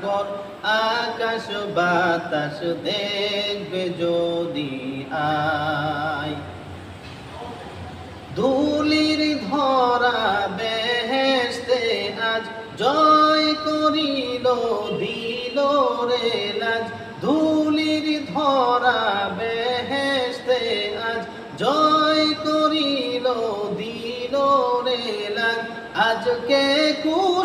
সাগর, আকাশ বাতাস দেখবে যদি আয়। ধুলির ধরা বেহেস্তে আজ জয় করিল, দিল রে লাজ। ধুলির ধরা বেহেস্তে আজ জয় করিল, দিল রে লাজ। আজকে কুল